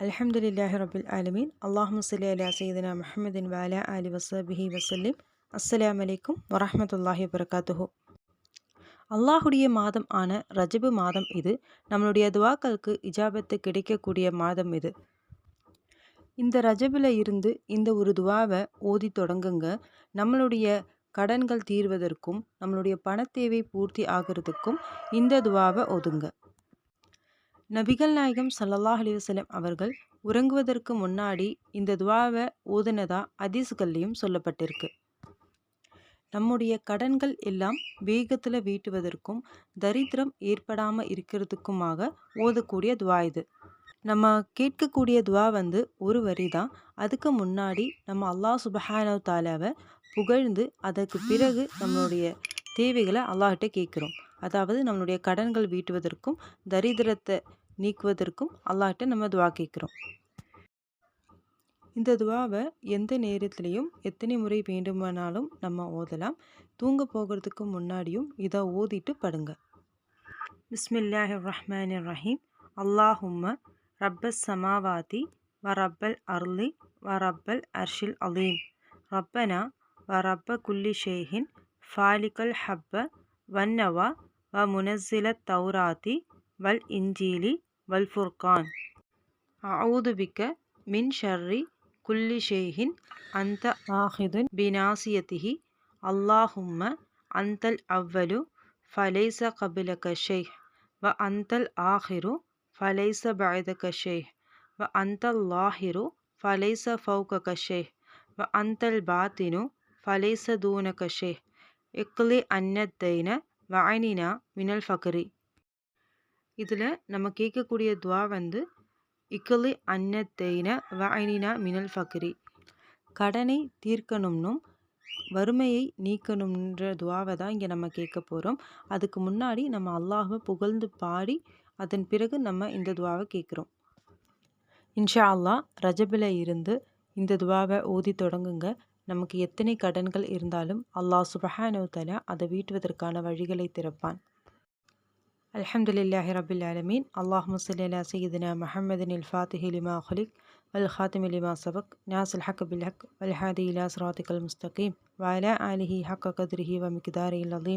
அலமதுல்லாஹி ரபுல் ஆலமீன். அல்லாஹும் சல்லி அலா சைதனா முஹம்மதின் வாலா அலி வசபிஹி வசல்லிம் அஸ்லாம் அலைக்கும் வரமத்துல்லாஹி வரகாத்துஹோ அல்லாஹுடைய மாதம் ஆன ரஜபு மாதம் இது நம்மளுடைய துவாக்களுக்கு இஜாபத்து கிடைக்கக்கூடிய மாதம் இது. இந்த ரஜபில் இருந்து இந்த ஒரு துவாவை ஓதி தொடங்குங்க. நம்மளுடைய கடன்கள் தீர்வதற்கும் நம்மளுடைய பணத்தேவை பூர்த்தி ஆகிறதுக்கும் இந்த துவாவை ஓதுங்க நபிகள் நாயகம் சல்லல்லாஹ் அலிவசலம் அவர்கள் உறங்குவதற்கு முன்னாடி இந்த துவாவை ஓதுனதா அதிசுகள்லையும் சொல்லப்பட்டிருக்கு. நம்முடைய கடன்கள் எல்லாம் வேகத்தில் வீட்டுவதற்கும் தரித்திரம் ஏற்படாமல் இருக்கிறதுக்குமாக ஓதக்கூடிய துவா இது. நம்ம கேட்கக்கூடிய துவா வந்து ஒரு வரி தான் அதுக்கு முன்னாடி நம்ம அல்லாஹ் சுபஹான தாலாவை புகழ்ந்து அதற்கு பிறகு நம்மளுடைய தேவைகளை அல்லாஹ்கிட்ட கேட்குறோம். அதாவது நம்மளுடைய கடன்கள் வீட்டுவதற்கும் தரித்திரத்தை நீக்குவதற்கும் அல்லாஹ்ட்ட நம்ம துவா கேட்குறோம். இந்த துவாவை எந்த நேரத்துலையும் எத்தனை முறை வேண்டுமானாலும் நம்ம ஓதலாம். தூங்க போகிறதுக்கு முன்னாடியும் இதை ஓதிட்டு படுங்க. பிஸ்மில்லாஹி ரஹ்மான் ரஹீம் அல்லாஹும்ம ரப்பஸ் சமாவாதி வ ரப்பல் அர்லி வ ரப்பல் அர்ஷில் அலீம். ரப்பனா வ ரப்ப குல்லி ஷேஹின் ஃபாலிகல் ஹப்ப வன்னவா வ முனசில தௌராத்தி வல் இஞ்சீலி والفرقان. أعوذ بك من شر كل شيء. أنت آخذ بناصيته. اللهم أنت الأول فليس قبلك شيء. وأنت الآخر فليس بعدك شيء. وأنت اللاهر فليس فوقك شيء. وأنت الباطن فليس دونك شيء. اقلي أن الدين وعننا من الفقر. இதில் நம்ம கேட்கக்கூடிய துவா வந்து இக்கலி அன்னத்தைன வாயினா மினல் ஃபக்ரி. கடனை தீர்க்கணும்னும் வறுமையை நீக்கணும்ன்ற துவாவை தான் இங்கே நம்ம கேட்க போகிறோம் அதுக்கு முன்னாடி நம்ம அல்லாஹை புகழ்ந்து பாடி அதன் பிறகு நம்ம இந்த துவாவை கேட்குறோம். இன்ஷா அல்லாஹ் ரஜபில் இருந்து இந்த துவாவை ஓதி தொடங்குங்க. நமக்கு எத்தனை கடன்கள் இருந்தாலும் அல்லாஹ் சுபஹானோ தலா அதை வீட்டுவதற்கான வழிகளை திறப்பான். അലഹമുല്ലാഹി റബുലാലമീൻ അള്ളാഹു മുസ്ലില സയ്യിദിന മുഹമ്മദിൻ ഫാത്തിഹി ലിമാ ഖുലിഖ് വൽ ഖാത്തിമി ലിമാ സബക് നാസുൽ ഹക്ക് ബിൽ ഹക്ക് വൽ ഹാദി ഇലാ സ്റാത്തിക്കൽ മുസ്തഖീം വാല ആലിഹി ഹക്ക ഖദ്രിഹി വ മിക്ദാരി അലീം